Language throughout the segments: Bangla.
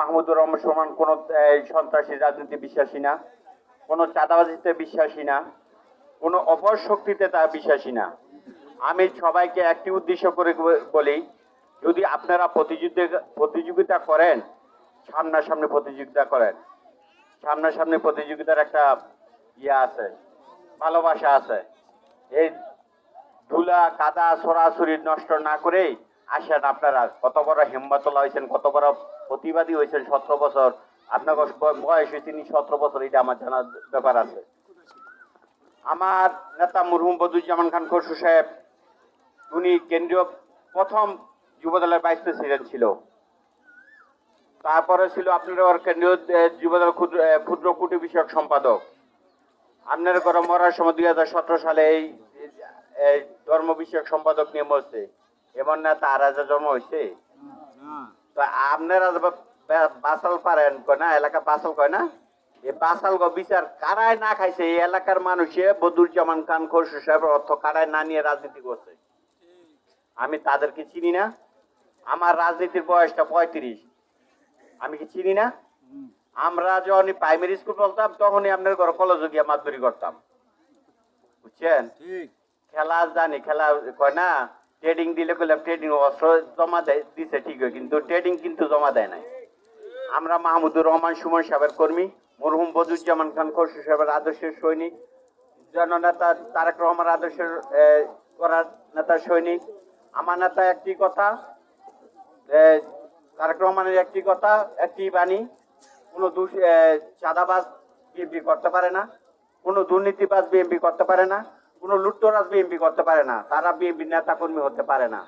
মাহমুদুর রহমান সমান কোনো সন্ত্রাসী রাজনীতি বিশ্বাসী না, কোনো চাঁদাবাজিতে বিশ্বাসী না, কোনো অপর শক্তিতে তা বিশ্বাসী না। আমি সবাইকে একটি উদ্দেশ্য করে বলি, যদি আপনারা প্রতিযোগিতা প্রতিযোগিতা করেন, সামনাসামনি প্রতিযোগিতা করেন, সামনাসামনি প্রতিযোগিতার একটা ইয়ে আছে, ভালোবাসা আছে, এই ধুলা, কাদা, সরাসরি নষ্ট না করেই আসেন আপনারা। কত বড় হেম্বাতলা হয়েছেন কত বড় প্রতিবাদী হয়েছেন সতেরো বছর। আপনার বয়স- তিনি সতেরো বছর, এটা আমার জানার ব্যাপার আছে। আমার নেতা মরহুম বদুজ্জামান খান খসরু সাহেব, উনি কেন্দ্রীয় প্রথম যুবদলের ভাইস প্রেসিডেন্ট ছিল। তারপরে ছিল আপনার কেন্দ্রীয় যুবদল ক্ষুদ্র ক্ষুদ্র কুটি বিষয়ক সম্পাদক। আপনার ঘরে মরার সময় দুই হাজার সতেরো সালে এই ধর্ম বিষয়ক সম্পাদক নিয়ে মরছে। এমন না তার আজ জন্ম হয়েছে। আপনারা বাসাল পারেন কয় না এলাকা বাসাল কয় না? এই বাসাল গো বিচার কারায় না খাইছে এই এলাকার মানুষে বদুরজামান খান খসরু সাহেবের অর্থ কারায় না নিয়ে রাজনীতি করছে। আমি তাদেরকে চিনি না। আমার রাজনীতির বয়সটা পঁয়ত্রিশ। আমি কি চিনি না? আমরা যখন প্রাইমারি স্কুল বলতাম তখনই আপনার ঘরে কলেজে গিয়ে মাতবরি করতাম। বুঝছেন? খেলা জানি খেলা কয় না? ট্রেডিং দিলে কইলাম ট্রেডিং অস্ত্র জমা দেয়, দিছে ঠিক হয় কিন্তু ট্রেডিং কিন্তু জমা দেয় নাই। আমরা মাহমুদুর রহমান, সুমন সাহেবের কর্মী, মরহুম বদুজ্জামান খান, খসরু সাহেবের আদর্শের সৈনিক, জননেতা তারেক রহমান আদর্শের করার নেতার সৈনিক। আমার নেতা একটি কথা তারেক রহমানের একটি কথা, একটি বাণী, কোনো দুষ চাঁদাবাজ বিএনপি করতে পারে না, কোনো দুর্নীতিবাজ বিএনপি করতে পারে না। কোনো লুট্টরাজ বিএনপি করতে পারে না, তারা বিএনপি নেতা কর্মী হতে পারে না।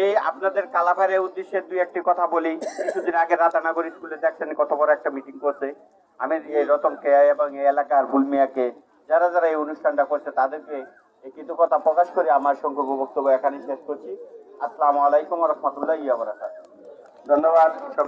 এই আপনাদের কালাফারের উদ্দেশ্যে দুই একটি কথা বলি। কিছুদিন আগে রাতানগর স্কুলে দেখছেন কত বড় একটা মিটিং করছে। আমি এই রতনকে এবং এই এলাকার ফুলমিয়াকে যারা যারা এই অনুষ্ঠানটা করছে, তাদেরকে এই কৃতজ্ঞতা প্রকাশ করে আমার সংখ্যক বক্তব্য এখানে শেষ করছি। আসসালামু আলাইকুম রহমতুল্লাহ ধন্যবাদ।